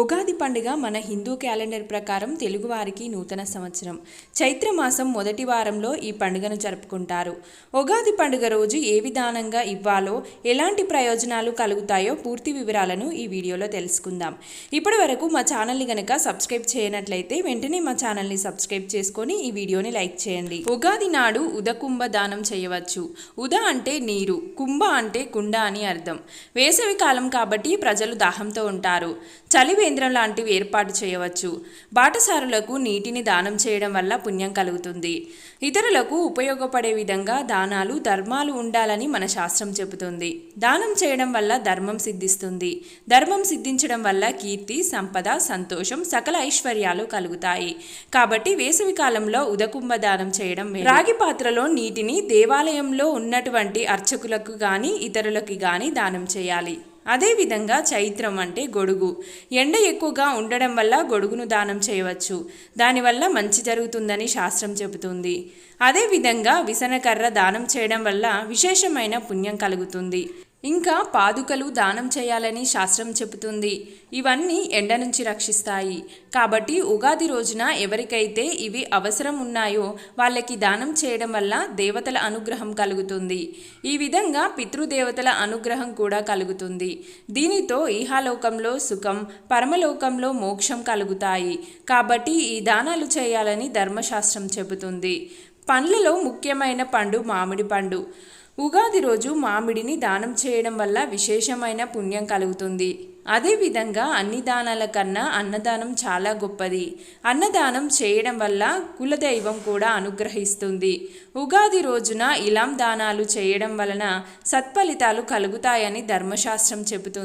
ఉగాది పండుగ మన హిందూ క్యాలెండర్ ప్రకారం తెలుగువారికి నూతన సంవత్సరం. చైత్ర మాసం మొదటి వారంలో ఈ పండుగను జరుపుకుంటారు. ఉగాది పండుగ రోజు ఏ విధానంగా ఇవ్వాలో ఎలాంటి ప్రయోజనాలు కలుగుతాయో పూర్తి వివరాలను ఈ వీడియోలో తెలుసుకుందాం. ఇప్పటి వరకు మా ఛానల్ని గనక సబ్స్క్రైబ్ చేయనట్లయితే వెంటనే మా ఛానల్ని సబ్స్క్రైబ్ చేసుకొని ఈ వీడియోని లైక్ చేయండి. ఉగాది నాడు ఉదకుంభ దానం చేయవచ్చు. ఉద అంటే నీరు కుంభ అంటే కుండ అని అర్థం. వేసవి కాలం కాబట్టి ప్రజలు దాహంతో ఉంటారు. చలివే కేంద్రం లాంటివి ఏర్పాటు చేయవచ్చు. బాటసారులకు నీటిని దానం చేయడం వల్ల పుణ్యం కలుగుతుంది. ఇతరులకు ఉపయోగపడే విధంగా దానాలు ధర్మాలు ఉండాలని మన శాస్త్రం చెబుతుంది. దానం చేయడం వల్ల ధర్మం సిద్ధిస్తుంది. ధర్మం సిద్ధించడం వల్ల కీర్తి సంపద సంతోషం సకల ఐశ్వర్యాలు కలుగుతాయి. కాబట్టి వేసవి కాలంలో ఉదకుంభ దానం చేయడం రాగి పాత్రలో నీటిని దేవాలయంలో ఉన్నటువంటి అర్చకులకు గాని ఇతరులకు గాని దానం చేయాలి. అదేవిధంగా చైత్రం అంటే గొడుగు. ఎండ ఎక్కువగా ఉండడం వల్ల గొడుగును దానం చేయవచ్చు. దానివల్ల మంచి జరుగుతుందని శాస్త్రం చెబుతుంది. అదేవిధంగా విసనకర్ర దానం చేయడం వల్ల విశేషమైన పుణ్యం కలుగుతుంది. ఇంకా పాదుకలు దానం చేయాలని శాస్త్రం చెబుతుంది. ఇవన్నీ ఎండ నుంచి రక్షిస్తాయి. కాబట్టి ఉగాది రోజున ఎవరికైతే ఇవి అవసరం ఉన్నాయో వాళ్ళకి దానం చేయడం వల్ల దేవతల అనుగ్రహం కలుగుతుంది. ఈ విధంగా పితృదేవతల అనుగ్రహం కూడా కలుగుతుంది. దీనితో ఈహాలోకంలో సుఖం పరమలోకంలో మోక్షం కలుగుతాయి. కాబట్టి ఈ దానాలు చేయాలని ధర్మశాస్త్రం చెబుతుంది. పండ్లలో ముఖ్యమైన పండు మామిడి పండు. ఉగాది రోజు మామిడిని దానం చేయడం వల్ల విశేషమైన పుణ్యం కలుగుతుంది. అదేవిధంగా అన్ని దానాల కన్నా అన్నదానం చాలా గొప్పది. అన్నదానం చేయడం వల్ల కులదైవం కూడా అనుగ్రహిస్తుంది. ఉగాది రోజున ఇలాం దానాలు చేయడం వలన సత్ఫలితాలు కలుగుతాయని ధర్మశాస్త్రం చెబుతుంది.